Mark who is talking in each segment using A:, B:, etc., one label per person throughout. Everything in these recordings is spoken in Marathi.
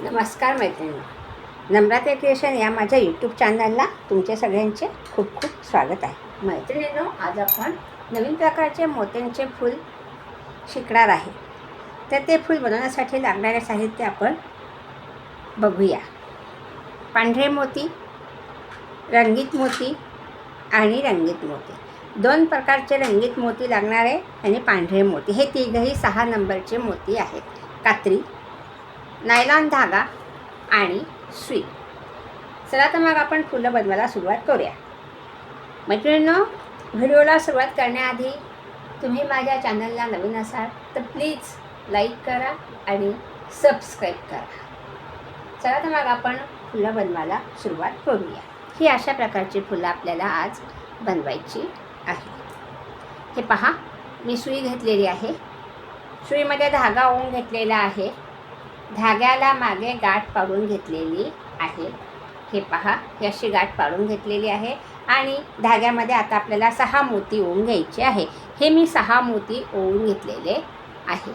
A: नमस्कार मैत्रिणी. नम्रता क्रिएशन या माझ्या यूट्यूब चॅनलला तुमच्या सगळ्यांचे खूप खूप स्वागत आहे. मैत्रिणींनो आज आपण नवीन प्रकारचे मोत्यांचे फूल शिकणार आहे. तर ते फूल बनवण्यासाठी लागणारे साहित्य आपण बघूया. पांढरे मोती रंगीत मोती आणि रंगीत मोती. दोन प्रकारचे रंगीत मोती लागणारे आणि पांढरे मोती. हे तिघही सहा नंबरचे मोती आहेत. कात्री नायलॉन धागा आणि सुई. चला तर मग आपण फुलं बनवायला सुरुवात करूया. मैत्रिणींनो व्हिडिओला सुरुवात करण्याआधी तुम्ही माझ्या चॅनलला नवीन असाल तर प्लीज लाईक करा आणि सबस्क्राईब करा. चला तर मग आपण फुलं बनवायला सुरुवात करूया. ही अशा प्रकारची फुलं आपल्याला आज बनवायची आहे हे पहा मी सुई घेतलेली आहे. सुईमध्ये धागा ओवून घेतलेला आहे. धाग्याला मागे गाठ पाडून घेतलेली आहे. हे पहा ही अशी गाठ पाडून घेतलेली आहे आणि धाग्यामध्ये आता आपल्याला सहा मोती ओवून घ्यायचे आहे. हे मी सहा मोती ओवून घेतलेले आहे.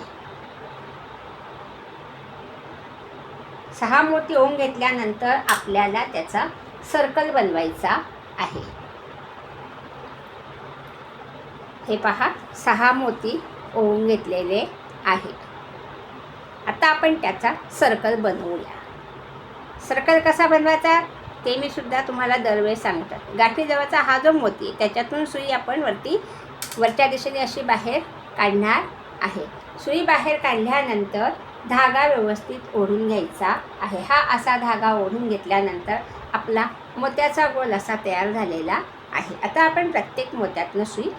A: सहा मोती ओवून घेतल्यानंतर आपल्याला त्याचा सर्कल बनवायचा आहे. हे पहा सहा मोती ओवून घेतलेले आहे. आता आपण त्याचा सर्कल बनवूया. सर्कल कसा बनवायचा? ते मी सुद्धा तुम्हाला दरवेळेस सांगतात. गाठीजवळचा हा जो मोती आहे, त्याच्यातून सुई आपण वरती वरच्या दिशेने अशी बाहेर काढणार आहे. सुई बाहेर काढल्यानंतर धागा व्यवस्थित ओढून घ्यायचा आहे. हा असा धागा ओढून घेतल्यानंतर आपला मोत्याचा गोल असा तयार झालेला आहे. आता आपण प्रत्येक मोत्यातनं सुई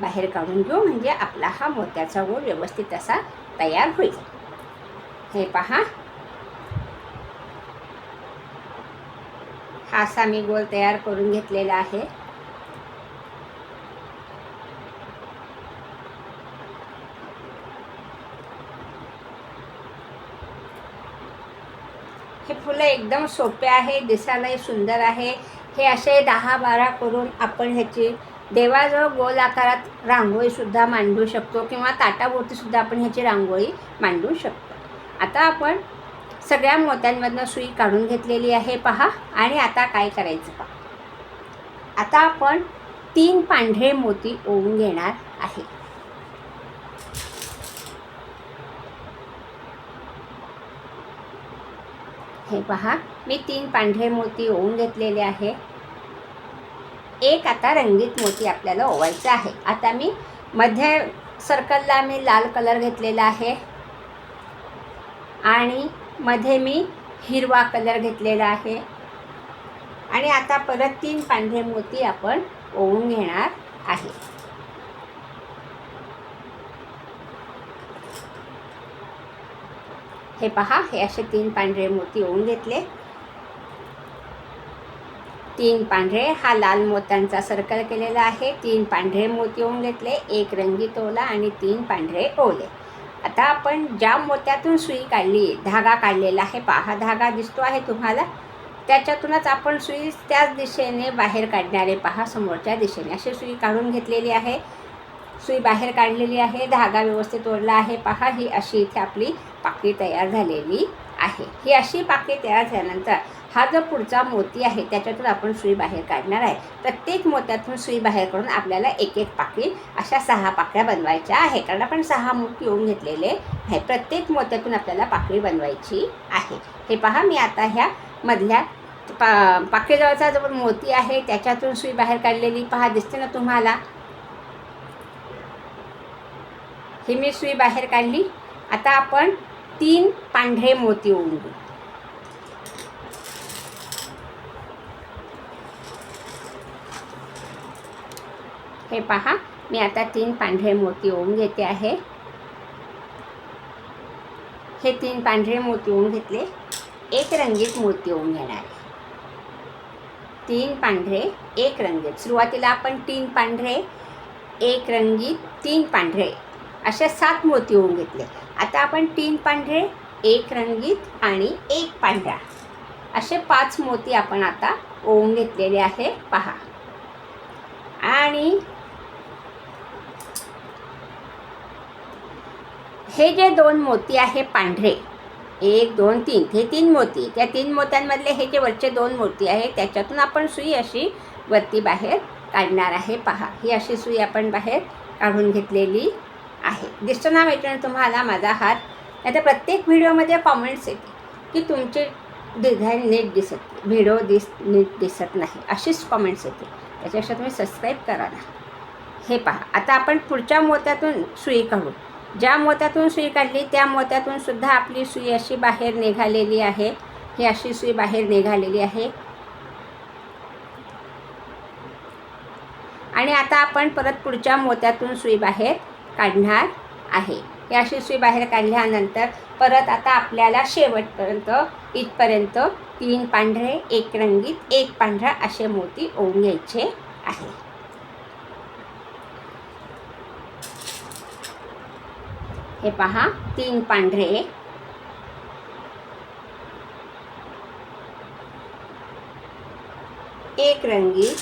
A: बाहेर काढून घेऊ म्हणजे आपला हा मोत्याचा गोल व्यवस्थित असा तयार होईल. हे पहा. हा असा मी गोल तयार करून घेतलेला आहे. हे फुलं एकदम सोपे आहे दिसायलाही सुंदर आहे. हे असे दहा बारा करून आपण ह्याची देवाजवळ गोल आकारात रांगोळीसुद्धा मांडू शकतो किंवा ताटाभोवतीसुद्धा आपण ह्याची रांगोळी मांडू शकतो. आता आपण सगळ्या मोत्यांमधनं सुई काढून घेतलेली आहे पहा. आणि आता काय करायचं पहा. आता आपण तीन पांढरे मोती ओवून घेणार आहे. हे पहा मी तीन पांढरे मोती ओवून घेतलेले आहे. एक आता रंगीत मोती आपल्याला ओवायचं आहे. आता मी मध्ये सर्कलला मी लाल कलर घेतलेला आहे. आणि मध्ये मी हिरवा कलर घेतलेला आहे. आणि आता परत तीन पांढरे मोती आपण ओवून घेणार आहे. हे पहा हे असे तीन पांढरे मोती ओवून घेतले. तीन पांढरे हा लाल मोत्यांचा सर्कल केलेला आहे. तीन पांढरे मोती ओवून घेतले एक रंगीत ओला आणि तीन पांढरे ओले. आता आपण ज्या मोत्यातून सुई काढली धागा काढलेला आहे पहा धागा दिसतो आहे तुम्हाला. त्याच्यातूनच आपण सुई त्याच दिशेने बाहेर काढणारे पहा समोरच्या दिशेने. अशी सुई काढून घेतलेली आहे. सुई बाहेर काढलेली आहे धागा व्यवस्थित ओढला आहे पहा ही अशी इथे आपली पाकळी तयार झालेली आहे. ही अशी पाकळी तयार झाल्यानंतर हा जो पुढचा मोती आहे त्याच्यातून आपण सुई बाहेर काढणार आहे. प्रत्येक मोत्यातून सुई बाहेर काढून आपल्याला एक एक पाकळी अशा सहा पाकळ्या बनवायच्या आहे कारण आपण सहा मोती येऊन घेतलेले आहे प्रत्येक मोत्यातून आपल्याला पाकळी बनवायची आहे. हे पहा मी आता ह्या मधल्या पा पाकळीजवळचा जो मोती आहे त्याच्यातून सुई बाहेर काढलेली. पहा दिसते ना तुम्हाला? ही मी सुई बाहेर काढली. आता आपण तीन पांढरे मोती ओवून घेऊ. हे पहा मी आता तीन पांढरे मोती ओवून घेते आहे. हे तीन पांढरे मोती ओवून घेतले एक रंगीत मोती ओवून घेणार आहे. तीन पांढरे एक रंगीत. सुरुवातीला आपण तीन पांढरे एक रंगीत तीन पांढरे अशा सात मोती ओवून घेतले. आता आपण तीन पांढरे एक रंगीत आणि एक पांढरा असे पाच मोती आपण आता ओवून घेतलेले आहे. पहा. आणि हे जे दोन मोती आहे पांढरे एक दोन तीन हे तीन मोती त्या तीन मोत्यांमधले हे जे वरचे दोन मोती आहे त्याच्यातून आपण सुई अशी वरती बाहेर काढणार आहे. पहा ही अशी सुई आपण बाहेर काढून घेतलेली आहे. दिसतो ना मैत्रिणी तुम्हाला माझा हात? नाही तर प्रत्येक व्हिडिओमध्ये कॉमेंट्स येते की तुमचे डिझाईन नीट दिसत व्हिडिओ दिस नीट दिसत नाही. अशीच कॉमेंट्स येते त्याच्यापेक्षा तुम्ही सबस्क्राईब करा ना. हे पहा आता आपण पुढच्या मोत्यातून सुई काढू. ज्या मोत्यातून सुई काढली त्या मोत्यातून सुद्धा आपली सुई अशी बाहेर निघालेली आहे. ही अशी सुई बाहेर निघालेली आहे. आणि आता आपण परत पुढच्या मोत्यातून सुई बाहेर काढणार आहे. ही अशी सुई बाहेर काढल्यानंतर परत आता आपल्याला शेवटपर्यंत इथपर्यंत तीन पांढरे एक रंगीत एक पांढरा असे मोती ओवून घ्यायचे आहे. हे पहा तीन पांढरे. एक रंगी.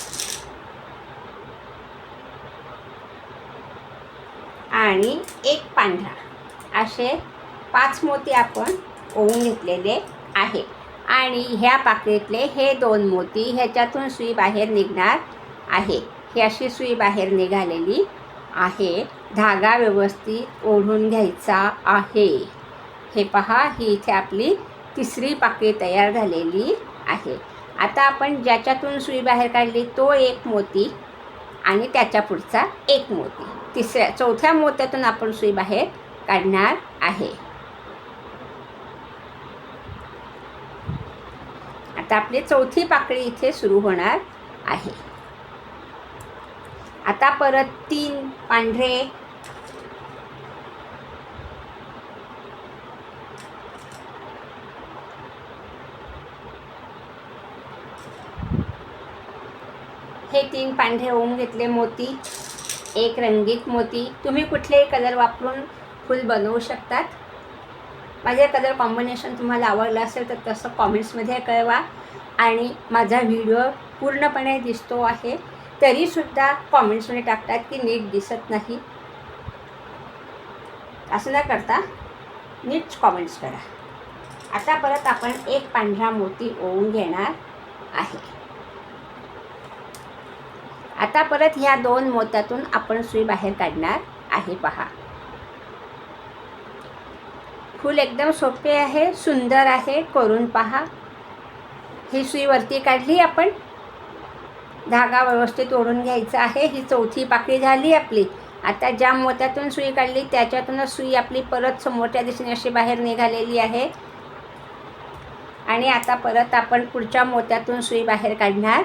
A: आणि एक पांढरा. असे पाच मोती आपण ओवून घेतलेले आहे. आणि ह्या पाकळीतले हे दोन मोती ह्याच्यातून सुई बाहेर निघणार आहे. ही अशी सुई बाहेर निघालेली आहे. धागा व्यवस्थित ओढून घ्यायचा आहे. हे पहा ही इथे आपली तिसरी पाकळी तयार झालेली आहे. आता आपण ज्याच्यातून सुई बाहेर काढली तो एक मोती आणि त्याच्या पुढचा एक मोती. तिसऱ्या चौथ्या मोत्यातून आपण सुई बाहेर काढणार आहे. आता आपली चौथी पाकळी इथे सुरू होणार आहे. आता परत तीन पांढरे. हे तीन पांढरे होऊन घेतले मोती. एक रंगीत मोती. तुम्ही कुठलेही कलर वापरून फुल बनवू शकतात. माझे कलर कॉम्बिनेशन तुम्हाला आवडलं असेल तर तसं कॉमेंट्समध्ये कळवा. आणि माझा व्हिडिओ पूर्णपणे दिसतो आहे. तरीसुद्धा कॉमेंट्समध्ये टाकतात की नीट दिसत नाही. असं न करता नीट कॉमेंट्स करा. आता परत आपण एक पांढरा मोती ओवून घेणार आहे. आता परत ह्या दोन मोत्यातून आपण सुई बाहेर काढणार आहे पहा. फूल एकदम सोपे आहे सुंदर आहे करून पहा. ही सुई वरती काढली आपण. धागा व्यवस्थित ओढून घ्यायचा आहे. ही चौथी पाकळी झाली आपली. आता ज्या मोत्यातून सुई काढली त्याच्यातूनच सुई आपली परत समोरच्या दिशेने अशी बाहेर निघालेली आहे. आणि आता परत आपण पुढच्या मोत्यातून सुई बाहेर काढणार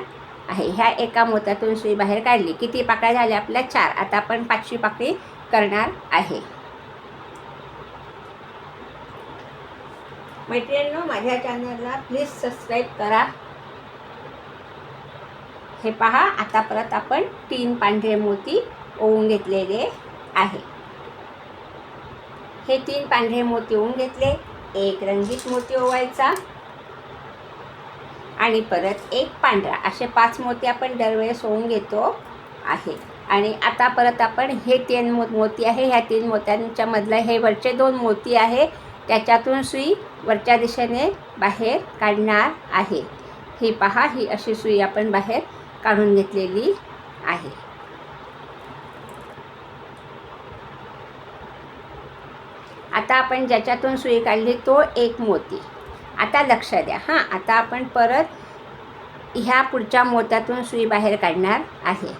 A: आहे. ह्या एका मोत्यातून सुई बाहेर काढली. किती पाकळ्या झाल्या आपल्या? चार. आता आपण पाचवी पाकळी करणार आहे. मैत्रिणींनो माझ्या चॅनलला प्लीज सबस्क्राईब करा. हे पहा आता परत आपण तीन पांढरे मोती ओवून घेतलेले आहे. हे तीन पांढरे मोती ओवून घेतले एक रंगीत मोती ओवायचा आणि परत एक पांढरा. असे पाच मोती आपण दरवेळेस होऊन घेतो आहे. आणि आता परत आपण हे तीन मो मोती आहे ह्या तीन मोत्यांच्या मधलं हे वरचे दोन मोती आहे त्याच्यातून सुई वरच्या दिशेने बाहेर काढणार आहे. ही पहा ही अशी सुई आपण बाहेर काढून घेतलेली आहे. आता आपण ज्याच्यातून सुई काढली तो एक मोती. आता लक्ष द्या. हां आता आपण परत ह्या पुढच्या मोत्यातून सुई बाहेर काढणार आहे.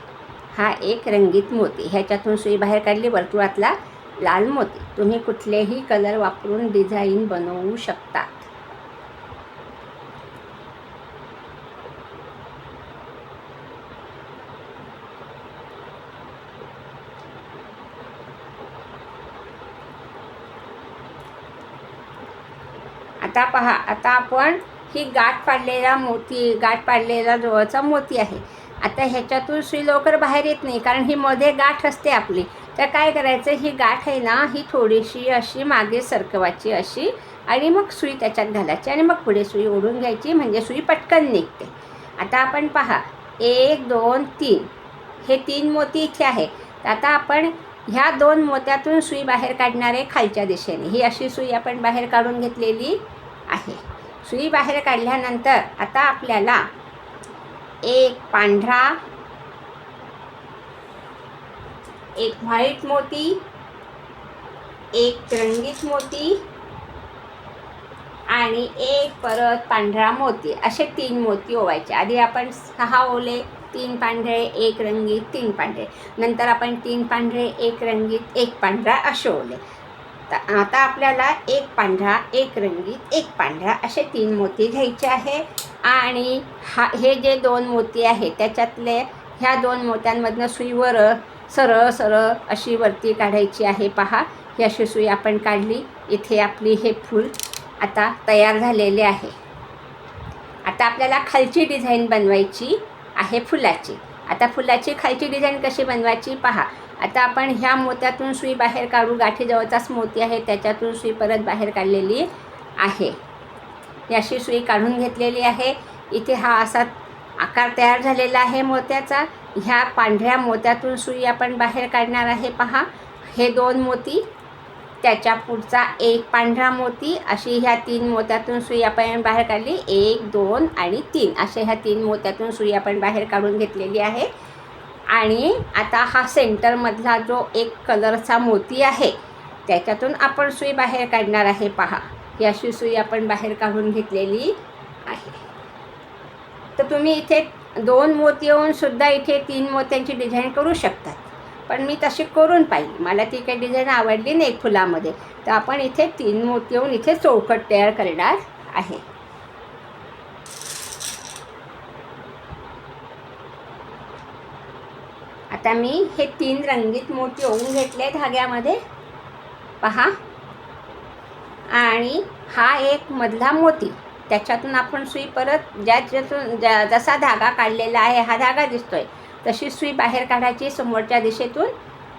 A: हा एक रंगीत मोती. ह्याच्यातून सुई बाहेर काढली वर्तुळातला लाल मोती. तुम्ही कुठलेही कलर वापरून डिझाईन बनवू शकता. आता पहा आता आपण ही गाठ पाडलेला मोती गाठ पाडलेला जवळचा मोती आहे. आता ह्याच्यातून सुई लवकर बाहेर येत नाही कारण ही मध्ये गाठ असते आपली. तर काय करायचं ही गाठ आहे ना ही थोडीशी अशी मागे सरकवायची अशी आणि मग सुई त्याच्यात घालायची आणि मग पुढे सुई ओढून घ्यायची म्हणजे सुई पटकन निघते. आता आपण पहा एक दोन तीन. हे तीन मोती इथे आहे. तर आता आपण ह्या दोन मोत्यातून सुई बाहेर काढणारे खालच्या दिशेने. ही अशी सुई आपण बाहेर काढून घेतलेली. आहे. सुई बाहेर काढल्यानंतर आता आपल्याला एक पांढरा एक व्हाईट मोती एक रंगीत मोती आणि एक परत पांढरा मोती. असे तीन मोती ओवायचे. आधी आपण सहा ओले तीन पांढरे एक रंगीत तीन पांढरे. नंतर आपण तीन पांढरे एक रंगीत एक पांढरा असे ओले. आता आता आपल्याला एक पांढरा एक रंगीत एक पांढरा असे तीन मोती घ्यायचे आहे. आणि हा हे जे दोन मोती आहे त्याच्यातले ह्या दोन मोत्यांमधनं सुईवर सरळ सरळ अशी वरती काढायची आहे. पहा ही अशी सुई आपण काढली. इथे आपली हे फूल आता तयार झालेले आहे. आता आपल्याला खालची डिझाईन बनवायची आहे फुलाची. आता फुलाची खालची डिझाईन कशी बनवायची? पहा आता आपण ह्या मोत्यातून सुई बाहेर काढू. गाठीजवळचाच मोती आहे. त्याच्यातून सुई परत बाहेर काढलेली आहे. याशी अशी सुई काढून घेतलेली आहे. इथे हा असा आकार तयार झालेला आहे मोत्याचा. ह्या पांढऱ्या मोत्यातून सुई आपण बाहेर काढणार आहे. पहा हे दोन मोती त्याच्या पुढचा एक पांढरा मोती अशी ह्या तीन मोत्यातून सुई आपण बाहेर काढली. एक दोन आणि तीन. अशा ह्या तीन मोत्यातून सुई आपण बाहेर काढून घेतलेली आहे. आणि आता हा सेंटरमधला जो एक कलरचा मोती आहे त्याच्यातून आपण सुई बाहेर काढणार आहे पहा. ही अशी सुई आपण बाहेर काढून घेतलेली आहे. तर तुम्ही इथे दोन मोती येऊन सुद्धा इथे तीन मोत्यांची डिझाईन करू शकतात. पण मी तशी करून पाहिली. मला ती काही डिझाईन आवडली नाही फुलामध्ये. तर आपण इथे तीन मोती येऊन इथे चौकट तयार करणार आहे. आता मी हे तीन रंगीत मोती ओवून घेतले धाग्यामध्ये. पहा. आणि हा एक मधला मोती. त्याच्यातून आपण सुई परत ज्याच्यातून ज्या जसा धागा काढलेला आहे हा धागा दिसतोय. तशी सुई बाहेर काढायची समोरच्या दिशेतून.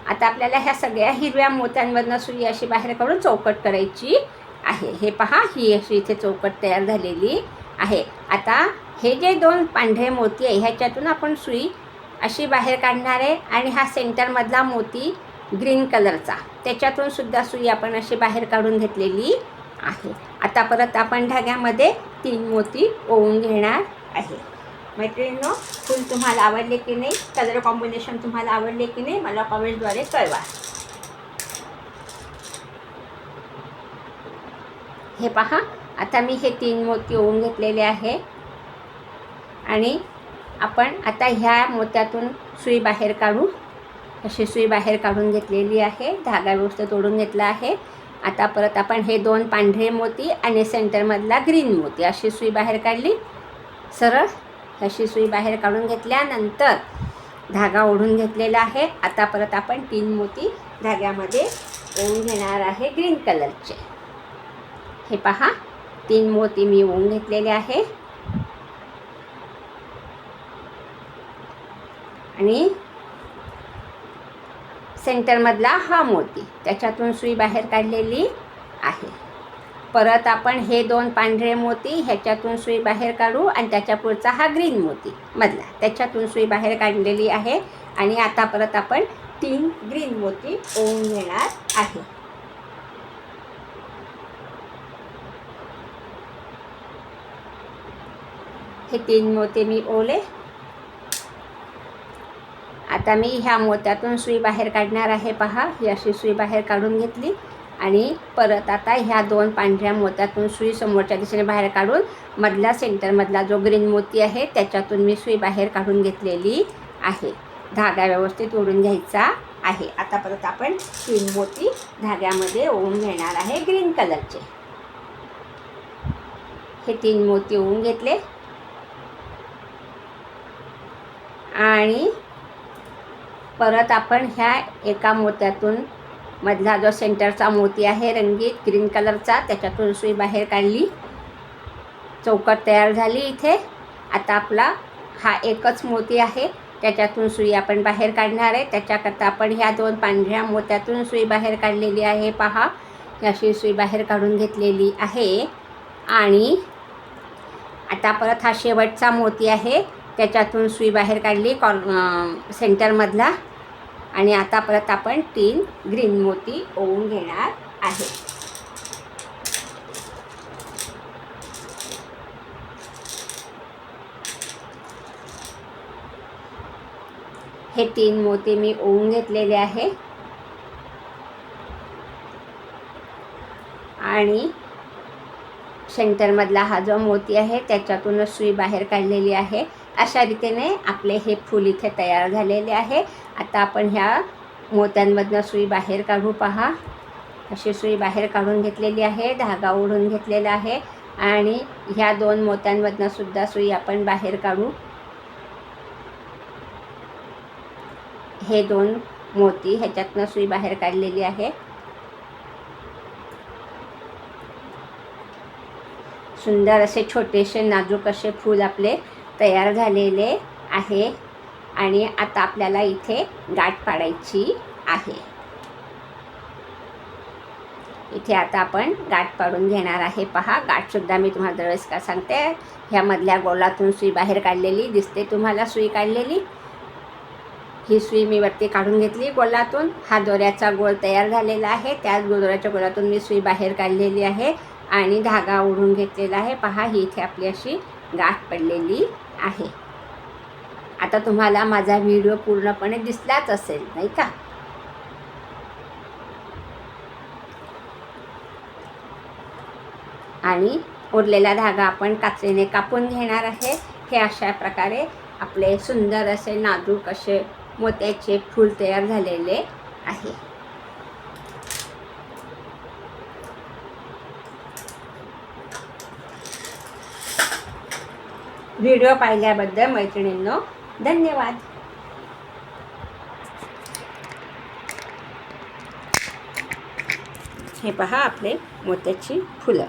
A: आता आपल्याला ह्या सगळ्या हिरव्या मोत्यांमधनं सुई अशी बाहेर काढून चौकट करायची आहे. हे पहा ही अशी इथे चौकट तयार झालेली आहे. आता हे जे दोन पांढरे मोती आहे ह्याच्यातून आपण सुई अशी बाहेर काढणार आहे आणि हा सेंटरमधला मोती ग्रीन कलरचा त्याच्यातून सुद्धा सुई आपण अशी बाहेर काढून घेतलेली आहे. आता परत आपण धाग्यामध्ये तीन मोती ओवून घेणार आहे. मैत्रिणींनो फुल तुम्हाला आवडले की नाही कलर कॉम्बिनेशन तुम्हाला आवडले की नाही मला कॉमेंटद्वारे कळवा. हे पहा आता मी हे तीन मोती ओवून घेतलेले आहे. आणि आपण आता ह्या मोत्यातून सुई बाहेर काढू. अशी सुई बाहेर काढून घेतलेली आहे. धागा व्यवस्थित तोडून घेतला आहे. आता परत आपण हे दोन पांढरे मोती आणि सेंटरमधला ग्रीन मोती अशी सुई बाहेर काढली. सरळ अशी सुई बाहेर काढून घेतल्यानंतर धागा ओढून घेतलेला आहे. आता परत आपण तीन मोती धाग्यामध्ये ओढून घेणार आहे ग्रीन कलरचे हे पहा तीन मोती मी ओढून घेतलेले आहे. आणि सेंटरमधला हा मोती. त्याच्यातून सुई बाहेर काढलेली आहे. परत आपण हे दोन पांढरे मोती ह्याच्यातून सुई बाहेर काढू आणि त्याच्या पुढचा हा ग्रीन मोती मधला. त्याच्यातून सुई बाहेर काढलेली आहे आणि आता परत आपण तीन ग्रीन मोती ओवून घेणार आहे. हे तीन मोती मी ओले आता मी ह्या मोत्यातून सुई बाहेर काढणार आहे पहा. ही अशी सुई बाहेर काढून घेतली. आणि परत आता ह्या दोन पांढऱ्या मोत्यातून सुई समोरच्या दिशेने बाहेर काढून मधल्या सेंटरमधला जो ग्रीन मोती आहे त्याच्यातून मी सुई बाहेर काढून घेतलेली आहे. धागा व्यवस्थित ओढून घ्यायचा आहे. आता परत आपण तीन मोती धाग्यामध्ये ओवून घेणार आहे ग्रीन कलरचे हे तीन मोती ओवून घेतले. आणि परत आपण ह्या एका मोत्यातून मधला जो सेंटरचा मोती आहे रंगीत ग्रीन कलरचा त्याच्यातून सुई बाहेर काढली. चौकट तयार झाली इथे. आता आपला हा एकच मोती आहे त्याच्यातून सुई आपण बाहेर काढणार आहे. त्याच्याकरता आपण ह्या दोन पांढऱ्या मोत्यातून सुई बाहेर काढलेली आहे पहा. अशी सुई बाहेर काढून घेतलेली आहे. आणि आता परत हा शेवटचा मोती आहे. त्याच्यातून सुई बाहेर काढली कॉल सेंटरमधला. आणि आता परत आपण तीन ग्रीन मोती ओवून घेणार आहे. हे तीन मोती मी ओवून घेतलेले आहे. आणि सेंटरमधला हा जो मोती आहे त्याच्यातूनच सुई बाहेर काढलेली आहे. अशा रीतीने आपले हे फूल इथे तयार झालेले आहे. आता आपण ह्या मोत्यांमधनं सुई बाहेर काढू पहा. अशी सुई बाहेर काढून घेतलेली आहे धागा ओढून घेतलेला आहे आणि ह्या दोन मोत्यांमधनं सुद्धा सुई आपण बाहेर काढू. हे दोन मोती ह्याच्यातनं सुई बाहेर काढलेली आहे. सुंदर असे छोटेसे नाजूक असे फूल आपले तयार झालेले आहे आणि आता आपल्याला इथे गाठ पाडायची आहे. इथे आता आपण गाठ पाडून घेणार आहे. पहा गाठसुद्धा मी तुम्हाला दरवेळेस का सांगते ह्यामधल्या गोलातून सुई बाहेर काढलेली दिसते तुम्हाला सुई काढलेली. ही सुई मी वरती काढून घेतली गोलातून. हा दोऱ्याचा गोल तयार झालेला आहे. त्याच दोऱ्याच्या गोलातून मी सुई बाहेर काढलेली आहे आणि धागा ओढून घेतलेला आहे. पहा ही इथे आपली अशी गाठ पडलेली आहे. आता तुम्हाला माझा व्हिडिओ पूर्णपणे दिसलाच असेल नाही का? आणि उरलेला धागा आपण काचेने कापून घेणार आहे. हे अशा प्रकारे आपले सुंदर असे नाजूक असे मोत्याचे फूल तयार झालेले आहे. व्हिडिओ पाहिल्याबद्दल मैत्रिणींनो धन्यवाद. हे पहा आपले मोत्याची फुलं.